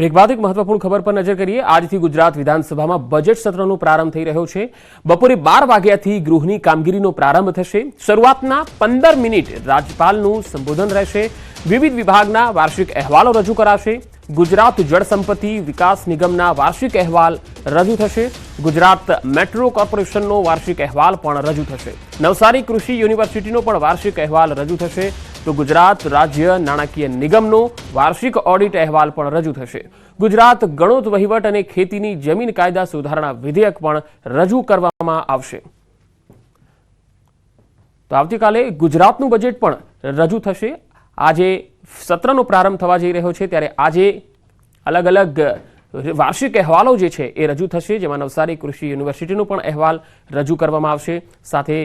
Break બાદ એક મહત્વપૂર્ણ ખબર પર નજર કરીએ, આજથી ગુજરાત વિધાનસભામાં બજેટ સત્રનો પ્રારંભ થઈ રહ્યો છે. બપોરે બાર વાગ્યાથી ગૃહની કામગીરીનો પ્રારંભ થશે. શરૂઆતના પંદર મિનિટ રાજ્યપાલનું સંબોધન રહેશે. વિવિધ વિભાગના વાર્ષિક અહેવાલો રજૂ કરાશે. ગુજરાત જળ સંપત્તિ વિકાસ નિગમના વાર્ષિક અહેવાલ રજૂ થશે. ગુજરાત મેટ્રો કોર્પોરેશનનો વાર્ષિક અહેવાલ પણ રજૂ થશે. નવસારી કૃષિ યુનિવર્સિટીનો પણ વાર્ષિક અહેવાલ રજૂ થશે. તો ગુજરાત રાજ્ય નાણાકીય નિગમનો વાર્ષિક ઓડિટ અહેવાલ પણ રજૂ થશે. ગુજરાત ગણોત વહીવટ અને ખેતીની જમીન કાયદા સુધારણા વિધેયક પણ રજૂ કરવામાં આવશે. તો આવતીકાલે ગુજરાતનું બજેટ પણ રજૂ થશે. આજે સત્રનો પ્રારંભ થવા જઈ રહ્યો છે, ત્યારે આજે અલગ અલગ વાર્ષિક અહેવાલો જે છે એ રજૂ થશે, જેમાં નવસારી કૃષિ યુનિવર્સિટીનો પણ અહેવાલ રજૂ કરવામાં આવશે. સાથે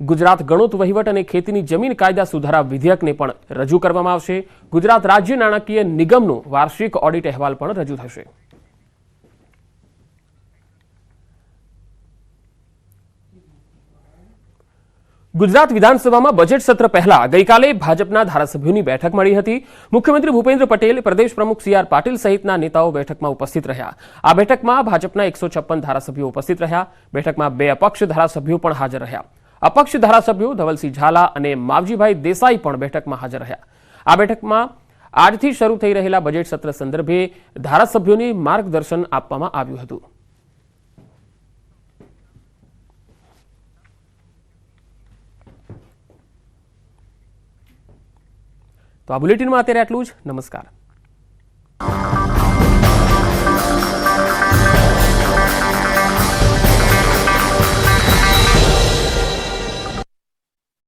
ગુજરાત ગણોત વહીવટ અને ખેતીની જમીન કાયદા સુધારા વિધેયકને પણ રજૂ કરવામાં આવશે. ગુજરાત રાજ્ય નાણાકીય નિગમનો વાર્ષિક ઓડિટ અહેવાલ પણ રજૂ થશે. ગુજરાત વિધાનસભામાં બજેટ સત્ર પહેલા ગઈકાલે ભાજપના ધારાસભ્યોની બેઠક મળી હતી. મુખ્યમંત્રી ભૂપેન્દ્ર પટેલ, પ્રદેશ પ્રમુખ સી આર પાટીલ સહિતના નેતાઓ બેઠકમાં ઉપસ્થિત રહ્યા. આ બેઠકમાં ભાજપના એકસો છપ્પન ધારાસભ્યો ઉપસ્થિત રહ્યા. બેઠકમાં બે અપક્ષ ધારાસભ્યો પણ હાજર રહ્યા. અપક્ષ ધારાસભ્યો ધવલસિંહ ઝાલા અને માવજીભાઈ દેસાઈ પણ બેઠકમાં હાજર રહ્યા. આ બેઠકમાં આજથી શરૂ થઈ રહેલા બજેટ સત્ર સંદર્ભે ધારાસભ્યોને માર્ગદર્શન આપવામાં આવ્યું હતું. તો આ બુલેટિનમાં અત્યારે આટલું જ. નમસ્કાર.